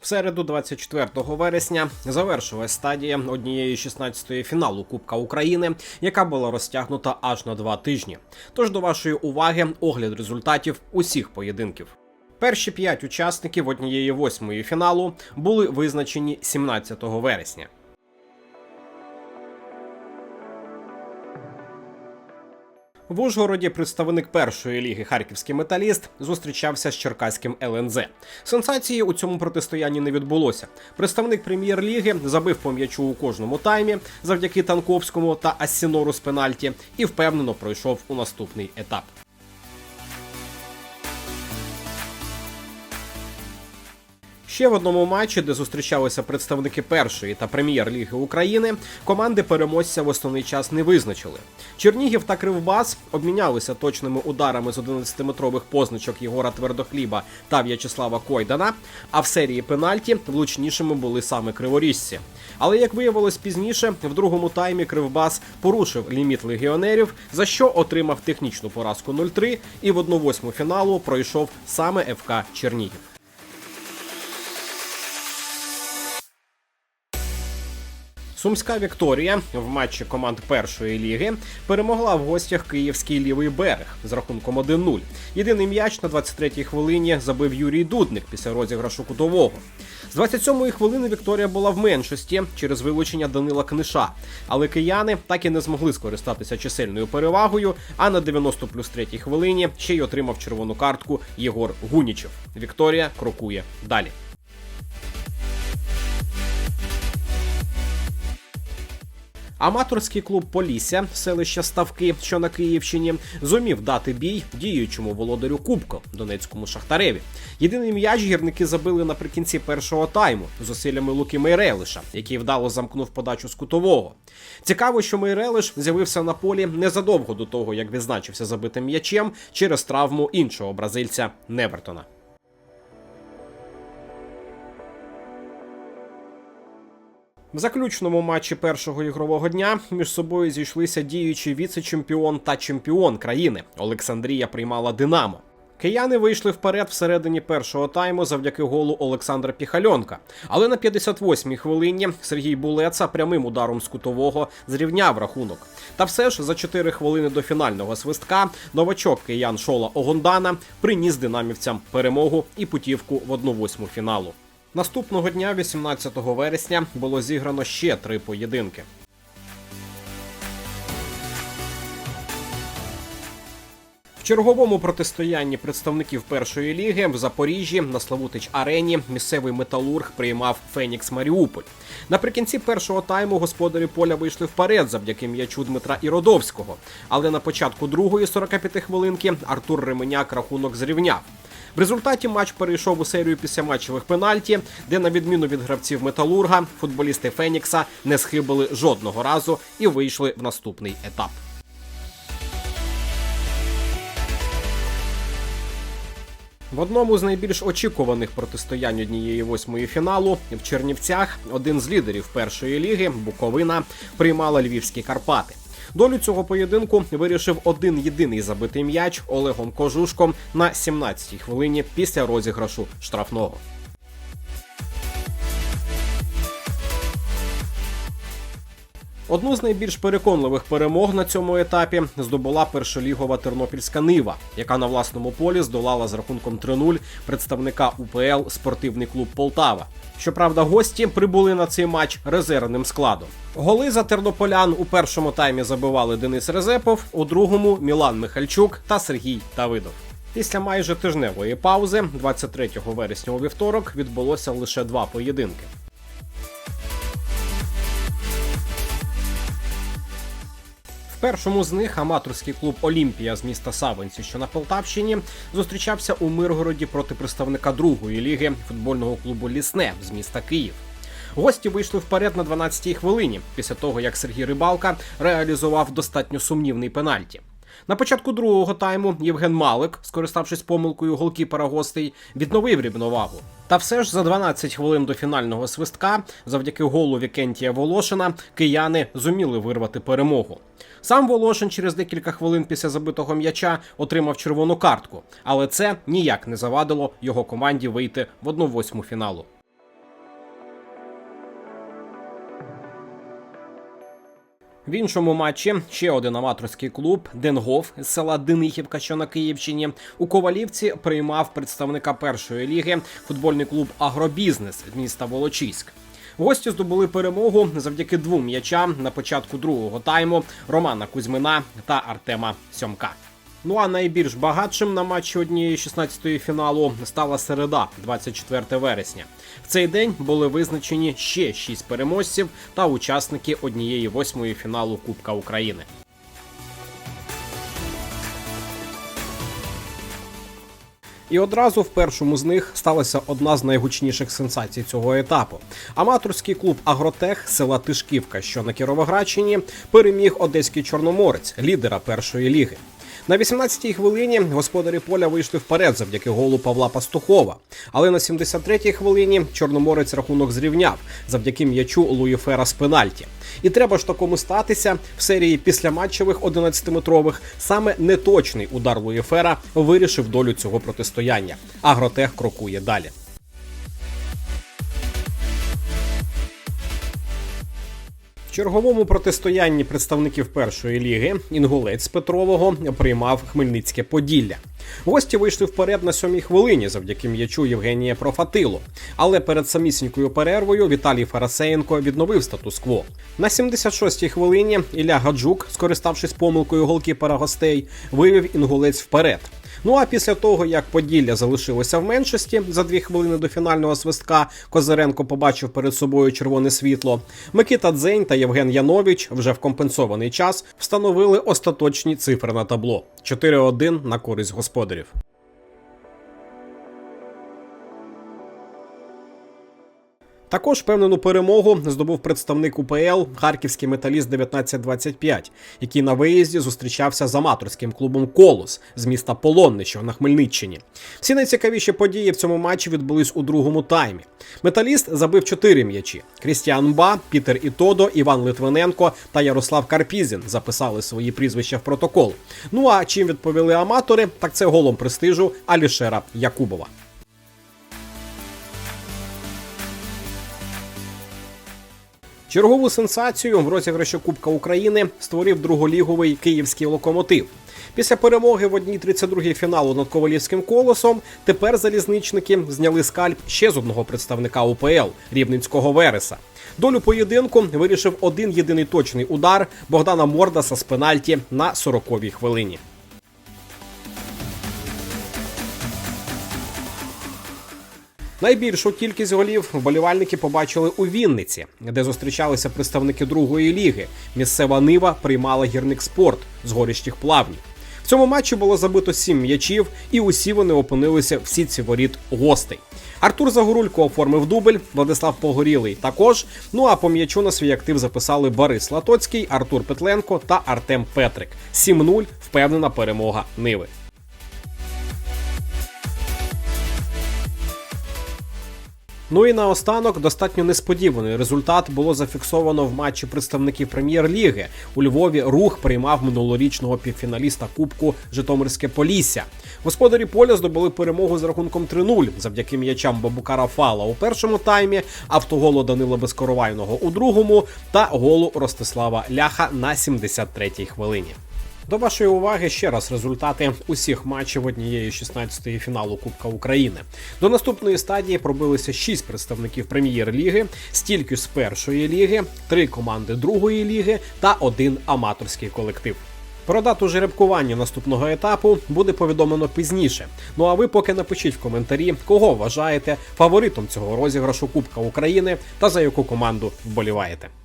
В середу, 24 вересня, завершилась стадія однієї 16-ї фіналу Кубка України, яка була розтягнута аж на два тижні. Тож до вашої уваги огляд результатів усіх поєдинків. Перші п'ять учасників однієї восьмої фіналу були визначені 17 вересня. В Ужгороді представник першої ліги Харківський металіст зустрічався з черкаським ЛНЗ. Сенсації у цьому протистоянні не відбулося. Представник прем'єр-ліги забив по м'ячу у кожному таймі завдяки Танковському та Асінору з пенальті і впевнено пройшов у наступний етап. Ще в одному матчі, де зустрічалися представники першої та прем'єр-ліги України, команди переможця в основний час не визначили. Чернігів та Кривбас обмінялися точними ударами з 11-метрових позначок Єгора Твердохліба та В'ячеслава Койдана. А в серії пенальті влучнішими були саме криворіжці. Але як виявилось пізніше, в другому таймі Кривбас порушив ліміт легіонерів, за що отримав технічну поразку 0-3 і в 1-8 фіналу пройшов саме ФК Чернігів. Сумська Вікторія в матчі команд першої ліги перемогла в гостях київський лівий берег з рахунком 1-0. Єдиний м'яч на 23-й хвилині забив Юрій Дудник після розіграшу кутового. З 27-ї хвилини Вікторія була в меншості через вилучення Данила Книша, але кияни так і не змогли скористатися чисельною перевагою. А на 90 плюс 3 хвилині ще й отримав червону картку Єгор Гунічев. Вікторія крокує далі. Аматорський клуб Полісся, селища Ставки, що на Київщині, зумів дати бій діючому володарю Кубко Донецькому Шахтареві. Єдиний м'яч гірники забили наприкінці першого тайму зусиллями Луки Мейрелиша, який вдало замкнув подачу з кутового. Цікаво, що Мейрелиш з'явився на полі незадовго до того, як відзначився забитим м'ячем через травму іншого бразильця Невертона. В заключному матчі першого ігрового дня між собою зійшлися діючий віце-чемпіон та чемпіон країни. Олександрія приймала Динамо. Кияни вийшли вперед всередині першого тайму завдяки голу Олександра Піхальонка. Але на 58-й хвилині Сергій Булеца прямим ударом з кутового зрівняв рахунок. Та все ж за 4 хвилини до фінального свистка новачок киян Шола Огондана приніс динамівцям перемогу і путівку в 1-8 фіналу. Наступного дня, 18 вересня, було зіграно ще три поєдинки. В черговому протистоянні представників першої ліги в Запоріжжі на Славутич Арені місцевий металург приймав Фенікс Маріуполь. Наприкінці першого тайму господарі поля вийшли вперед завдяки м'ячу Дмитра Іродовського. Але на початку другої 45 хвилинки Артур Ременяк рахунок зрівняв. В результаті матч перейшов у серію післяматчевих пенальті, де, на відміну від гравців Металурга, футболісти Фенікса не схибили жодного разу і вийшли в наступний етап. В одному з найбільш очікуваних протистоянь однієї восьмої фіналу в Чернівцях один з лідерів першої ліги Буковина приймала львівські Карпати. Долю цього поєдинку вирішив один єдиний забитий м'яч Олегом Кожушком на 17-й хвилині після розіграшу штрафного. Одну з найбільш переконливих перемог на цьому етапі здобула першолігова тернопільська нива, яка на власному полі здолала з рахунком 3-0 представника УПЛ спортивний клуб Полтава. Щоправда, гості прибули на цей матч резервним складом. Голи за тернополян у першому таймі забивали Денис Резепов, у другому Мілан Михальчук та Сергій Давидов. Після майже тижневої паузи, 23 вересня у вівторок, відбулося лише два поєдинки. Першому з них аматорський клуб Олімпія з міста Савинці, що на Полтавщині, зустрічався у Миргороді проти представника другої ліги футбольного клубу Лісне з міста Київ. Гості вийшли вперед на 12-й хвилині після того, як Сергій Рибалка реалізував достатньо сумнівний пенальті. На початку другого тайму Євген Малик, скориставшись помилкою голкіпера гостей, відновив рівновагу. Та все ж за 12 хвилин до фінального свистка, завдяки голу Вікентія Волошина, кияни зуміли вирвати перемогу. Сам Волошин через декілька хвилин після забитого м'яча отримав червону картку, але це ніяк не завадило його команді вийти в 1-8 фіналу. В іншому матчі ще один аматорський клуб Денгов з села Денихівка, що на Київщині, у Ковалівці приймав представника першої ліги футбольний клуб Агробізнес з міста Волочиськ. Гості здобули перемогу завдяки двом м'ячам на початку другого тайму Романа Кузьмина та Артема Сьомка. Ну а найбільш багатшим на матчі однієї 16-ї фіналу стала середа, 24 вересня. В цей день були визначені ще шість переможців та учасники однієї восьмої фіналу Кубка України. І одразу в першому з них сталася одна з найгучніших сенсацій цього етапу. Аматорський клуб Агротех села Тишківка, що на Кіровоградщині, переміг одеський чорноморець, лідера першої ліги. На 18-й хвилині господарі поля вийшли вперед завдяки голу Павла Пастухова. Але на 73-й хвилині чорноморець рахунок зрівняв завдяки м'ячу Луїфера з пенальті. І треба ж такому статися в серії післяматчевих 11-метрових саме неточний удар Луїфера вирішив долю цього протистояння. Агротех крокує далі. Черговому протистоянні представників першої ліги інгулець Петрового приймав Хмельницьке Поділля. Гості вийшли вперед на сьомій хвилині завдяки м'ячу Євгенія Профатилу. Але перед самісінькою перервою Віталій Фарасеєнко відновив статус-кво. На 76-й хвилині Ілля Гаджук, скориставшись помилкою голкіпера гостей, вивів інгулець вперед. Ну а після того, як Поділля залишилося в меншості за дві хвилини до фінального свистка, Козиренко побачив перед собою червоне світло. Микита Дзень та Євген Янович вже в компенсований час встановили остаточні цифри на табло: 4-1 на користь господарів. Також певнену перемогу здобув представник УПЛ Харківський металіст 1925, який на виїзді зустрічався з аматорським клубом Колос з міста Полонне, що на Хмельниччині. Всі найцікавіші події в цьому матчі відбулись у другому таймі. Металіст забив чотири м'ячі. Крістіан Ба, Пітер Ітодо, Іван Литвиненко та Ярослав Карпізін записали свої прізвища в протокол. Ну а чим відповіли аматори, так це голом престижу Алішера Якубова. Чергову сенсацію в розіграші Кубка України створив друголіговий київський локомотив. Після перемоги в одній 32-й фіналу над Ковалівським колосом тепер залізничники зняли скальп ще з одного представника УПЛ Рівненського Вереса. Долю поєдинку вирішив один єдиний точний удар Богдана Мордаса з пенальті на 40-й хвилині. Найбільшу кількість голів вболівальники побачили у Вінниці, де зустрічалися представники другої ліги. Місцева нива приймала гірник спорт з горіщих плавнів. В цьому матчі було забито сім м'ячів, і усі вони опинилися в сітці воріт гостей. Артур Загорулько оформив дубль, Владислав Погорілий також. Ну а по м'ячу на свій актив записали Борис Латоцький, Артур Петленко та Артем Петрик. 7-0 впевнена перемога Ниви. Ну і наостанок достатньо несподіваний результат було зафіксовано в матчі представників прем'єр-ліги. У Львові рух приймав минулорічного півфіналіста Кубку Житомирське Полісся. Господарі поля здобули перемогу з рахунком 3-0 завдяки м'ячам Бабукара Фала у першому таймі, автоголу Данила Безкоровайного у другому та голу Ростислава Ляха на 73-й хвилині. До вашої уваги ще раз результати усіх матчів однієї 16-ї фіналу Кубка України. До наступної стадії пробилися 6 представників прем'єр-ліги, стільки з першої ліги, 3 команди другої ліги та один аматорський колектив. Про дату жеребкування наступного етапу буде повідомлено пізніше. Ну а ви поки напишіть в коментарі, кого вважаєте фаворитом цього розіграшу Кубка України та за яку команду вболіваєте.